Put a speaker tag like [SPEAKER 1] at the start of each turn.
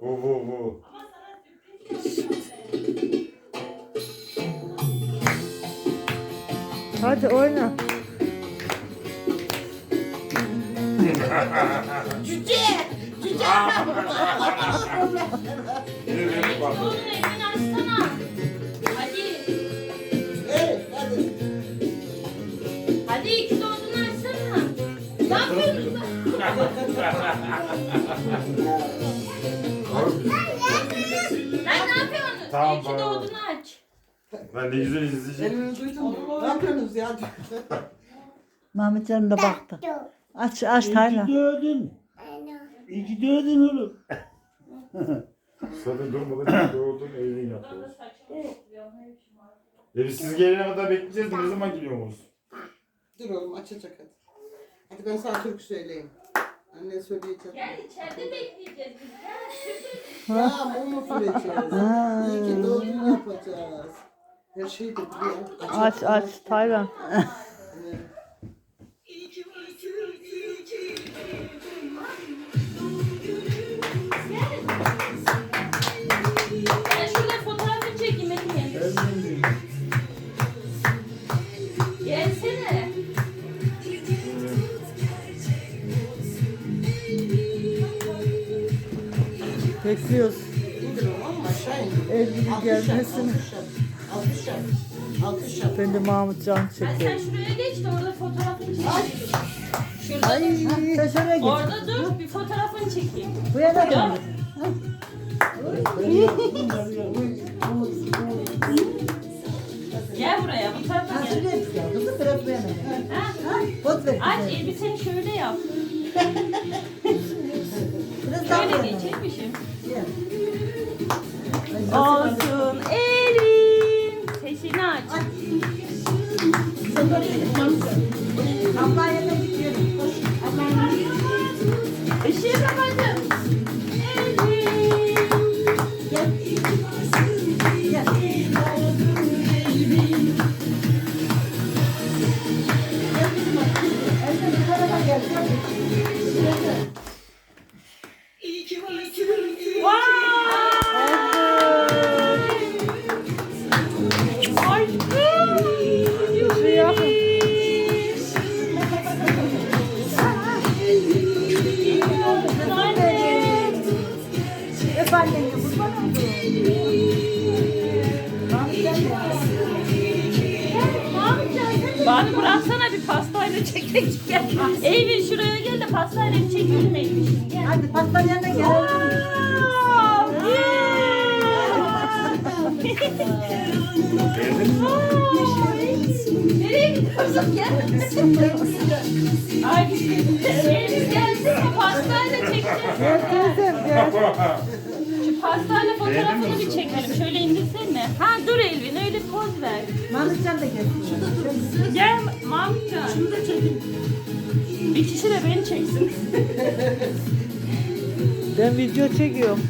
[SPEAKER 1] Bu bu bu.
[SPEAKER 2] Hadi oyna.
[SPEAKER 3] Cüce. Cüce.
[SPEAKER 1] Yine benim bak.
[SPEAKER 4] Onun evini açsana. Hadi.
[SPEAKER 3] Evet hadi.
[SPEAKER 4] Hadi iki doğduğunu açsana. Ne yapıyorsun
[SPEAKER 1] Tamam,
[SPEAKER 4] İki
[SPEAKER 1] tamam.
[SPEAKER 4] doğduğunu aç.
[SPEAKER 1] Ben ne güzel izleyeceğim.
[SPEAKER 3] Elini duydun mu? Ne yapıyorsunuz ya?
[SPEAKER 2] Mehmetcan'ım da baktı. Aç aç
[SPEAKER 5] İyi
[SPEAKER 2] Taylan.
[SPEAKER 5] ki doğdun. İyi ki doğdun oğlum.
[SPEAKER 1] Zaten durmadan doğdun evini yapıyoruz. E biz siz gelene kadar bekleyeceğiz de ne zaman geliyorsunuz?
[SPEAKER 3] Dur oğlum açacak hadi. Hadi ben sana türkü söyleyeyim. Anne söyleyecek.
[SPEAKER 4] Gel içeride bekleyeceğiz.
[SPEAKER 3] Ya.
[SPEAKER 2] Ha.
[SPEAKER 3] İyi ki doğdun yapacağız. Her şeyi de biliyorum.
[SPEAKER 2] Aç aç Taylan. Bekliyoruz.
[SPEAKER 3] İndir oğlum ama aşağı indir. Yap,
[SPEAKER 2] gelmesini.
[SPEAKER 3] Alkış yap. Alkış yap.
[SPEAKER 2] Ben de Mahmutcan
[SPEAKER 4] Hadi sen
[SPEAKER 2] çekiyorum.
[SPEAKER 4] şuraya geç de orada fotoğrafını çekeyim.
[SPEAKER 3] Ay.
[SPEAKER 4] Şurada
[SPEAKER 2] Ay
[SPEAKER 4] dur.
[SPEAKER 2] sen şuraya git.
[SPEAKER 4] Orada dur bir fotoğrafını çekeyim.
[SPEAKER 2] Bu yana dön.
[SPEAKER 4] Gel buraya bu tarafa gel.
[SPEAKER 2] Kızım biraz bu yana.
[SPEAKER 4] Ha?
[SPEAKER 2] Pot ver.
[SPEAKER 4] Aç elbiseni şöyle yap.
[SPEAKER 2] Biraz daha
[SPEAKER 4] Şöyle
[SPEAKER 2] bu yana.
[SPEAKER 4] geçirmişim. Olsun Elvin. Sesini aç. Işığı kapattım. Elvin.
[SPEAKER 2] Gel. Öp anneni kurban oldum.
[SPEAKER 4] Bana bıraksana bir pastayla çekek gel. Elvin şuraya gel de pastayla bir çekelim Elvin. Gel.
[SPEAKER 2] Hadi pastanın yanına gel.
[SPEAKER 4] Aa, Nereye gidiyorsun? Gel. Ay, Elvin gelsene pastayla çekeceğiz.
[SPEAKER 2] Gel teyzem gel.
[SPEAKER 4] Pastayla fotoğrafını bir çekelim. Şöyle indirsene. Ha dur Elvin öyle poz ver.
[SPEAKER 2] Mahmutcan da gel.
[SPEAKER 4] Gel Mahmutcan. Şunu da çekin. Bir kişi de beni çeksin.
[SPEAKER 2] Ben video çekiyorum.